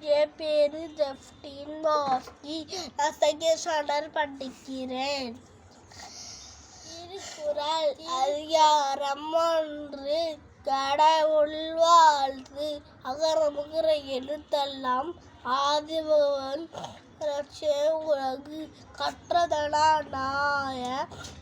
என் பேரு ஜெஃப்டின் மாஸ்கி. நான் செகண்ட் படிக்கிறேன். திருக்குறள் அதிகாரம் ஒன்று. கடவுள் வாழ்த்து. அகரமுகிற எழுத்தெல்லாம் ஆதிபவன் ரட்சே உலகு கற்றதனா நாய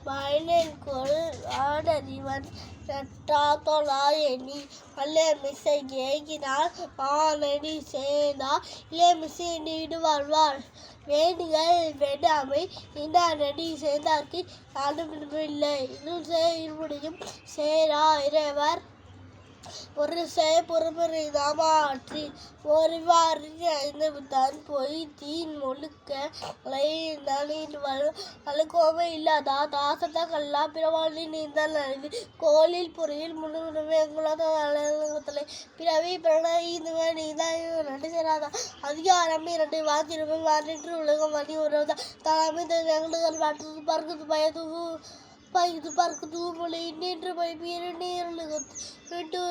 மயனென்கொள் ஆடறிவன். நட்டா தொழாயணி அல்லமிசை ஏகினார் மானடி சேனா இளமிசை நீடு வாழ்வாள். வேண்டுகள் வேண்டாமை இன்னாரடி சேர்ந்தார்க்கு யாரும் இல்லை. இன்னும் இருமுடியும் சேரா இறைவர். ஒரு சே பொறுமறை தாமாற்றி ஒருவாறு ஐந்து தான் பொய் தீன் முழுக்க அழுக்கோவை இல்லாதா? தாசத்தா கல்லா பிறவாளி நீந்தல் நலிவு கோலில் பொறியில் முன்னுரிமை பிறவி பிரண ஈந்துவ நீதான் ரெண்டு சேராதா? அதிகாரம் இரண்டு. வாத்திரமை வாரின்று உலகம் வழி உறவுதா? தலைமை தங்கள் பாட்டு பறக்குது. பயது பைது பறக்குது. மொழி நின்று பை பீர நீரழுகத்து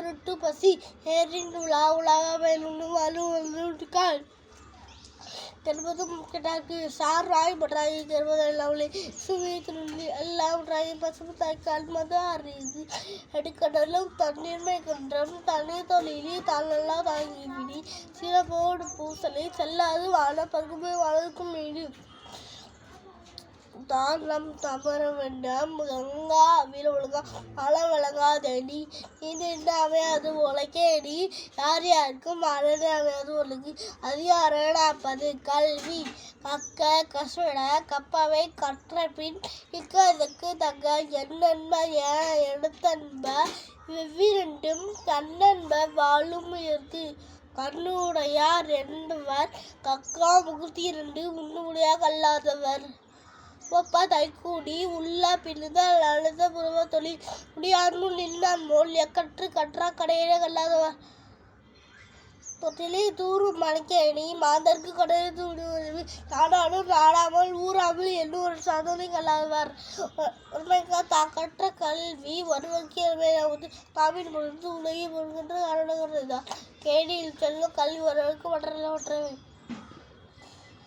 விட்டு பசி ஏறின் உலா உலாக வேணும்னு வலு வந்துக்கால் தென்பதும் கிட்டாக்கு சார் ராய் பட்டாய் தென்பது எல்லாமே சுவை திருந்தி எல்லாம் ராய் பசுமை தாய்க்கால் மது அறிது அடிக்கடலும் தண்ணீர்மை கன்றம் தனி தொழிலி தானெல்லாம் தாங்கி விடி சிறப்போடு பூசலை செல்லாது வாழ பகுமை வாழ்க்கும் மீது தானம் நம் வேண்டாம் கங்கா வீர ஒழுங்கா மழை விளங்காதடி. இது அமையாது உலகேடி. யார் யாருக்கும் அழகு அமையாது ஒழுங்கு. அதிகாரம் நாற்பது கல்வி. கக்க கசுட கப்பவை கற்ற பின் இக்கதற்கு தக்க என்னன்ப ஏன் எடுத்தன்ப வெவ்விரண்டும் கண்ணன்ப வாழும் இருக்கு கண்ணுடையார் என்பவர் கக்கா முகுத்தி இரண்டு உண்ணுடையாக கல்லாதவர் ஒப்ப தைக்கூடி உள்ள பின்னுதல் அழுத புறவ தொழில். முடியாமல் நின்றான் மோல் எக்கற்று கற்றா கடையிலே கல்லாதவர் தொட்டிலே தூரும் மணிக்கேணி மாதற்கு கடலை உதவி நாடாலும் நாடாமல் ஊராமல் எண்ணூறு சாதனை கல்லாதவர். ஒருமைக்கா தாக்கற்ற கல்வி ஒருவருக்கு தாமின் பொழுது உலகி முழுகின்ற அருணகிறது கேணியில் செல்லும் கல்வி ஒருவருக்கு மற்ற மற்றவை